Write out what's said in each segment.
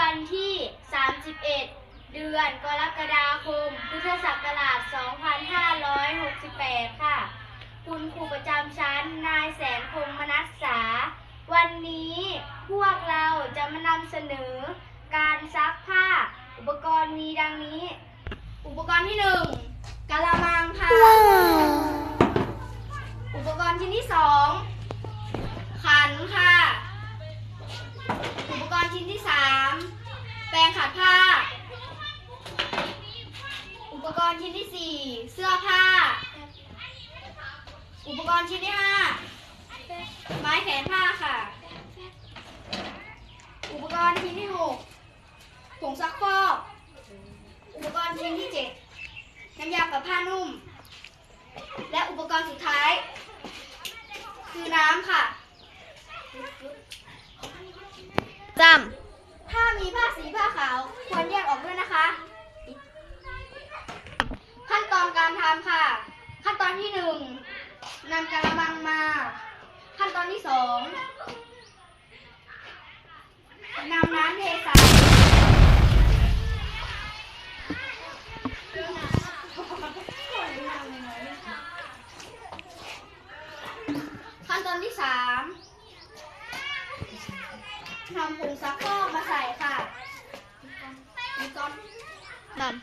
วันที่ 31 เดือนกรกฎาคม พุทธศักราช 2568 ค่ะ คุณครูประจำชั้นนายแสนคงมนัสสา วันนี้พวกเราจะมานำเสนอการซักผ้า อุปกรณ์มีดังนี้ อุปกรณ์ที่หนึ่งกะละมังค่ะ อุปกรณ์ชิ้นที่สองขันค่ะอุปกรณ์ ชิ้นที่สามแปรงขัดผ้า อุปกรณ์ชิ้นที่สี่เสื้อผ้า อุปกรณ์ชิ้นที่ห้าไม้แขนผ้าค่ะ อุปกรณ์ชิ้นที่หกผงซักฟอก อุปกรณ์ชิ้นที่เจ็ดน้ำยาปรับผ้านุ่ม และอุปกรณ์สุดท้าย คือน้ำค่ะ จถ้ามีผ้าสีผ้าขาวควรแยกออกด้วยนะคะ ขั้นตอนการทำค่ะ ขั้นตอนที่หนึ่งนำกระมังมา ขั้นตอนที่สองนำน้ำเทใส่ขั้นตอนที่สาม นำผงซักฟอกมาใส่ค่ะมีก้อนำจำ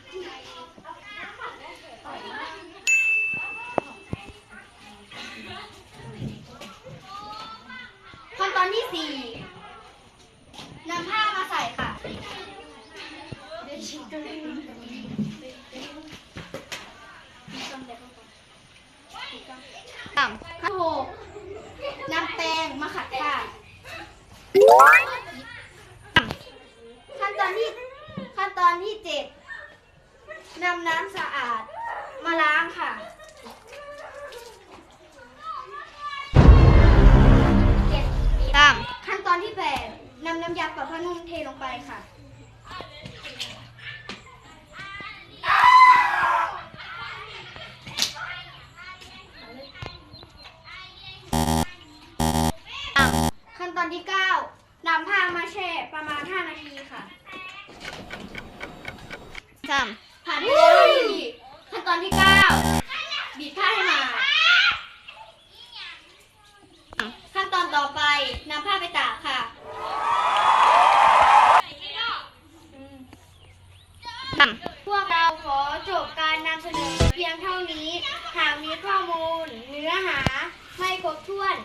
ขั้นตอนที่สี่นำผ้ามาใส่ค่ะจขั้นหกนำแปรงมาขัดค่ะ ขั้นตอนที่ขั้นตอนที่เจ็ด นำน้ำสะอาดมาล้างค่ะเจ็ดำจขั้นตอนที่แปดนำน้ำยาปรับผ้านุ่มเทลงไปค่ะำจขั้นตอนที่เก้านำผ้ามาแช่ประมาณ 5 นาทีค่ะำจำ ผ่านไปแล้ว5นทีขั้นตอนที่เก้าบีบผ้าให้หมาขั้นตอนต่อไปนำผ้าไปตากค่ะพวกเราขอจบการนำเสนอเพียงเท่านี้ หากมีข้อมูลเนื้อหาไม่ครบถ้วน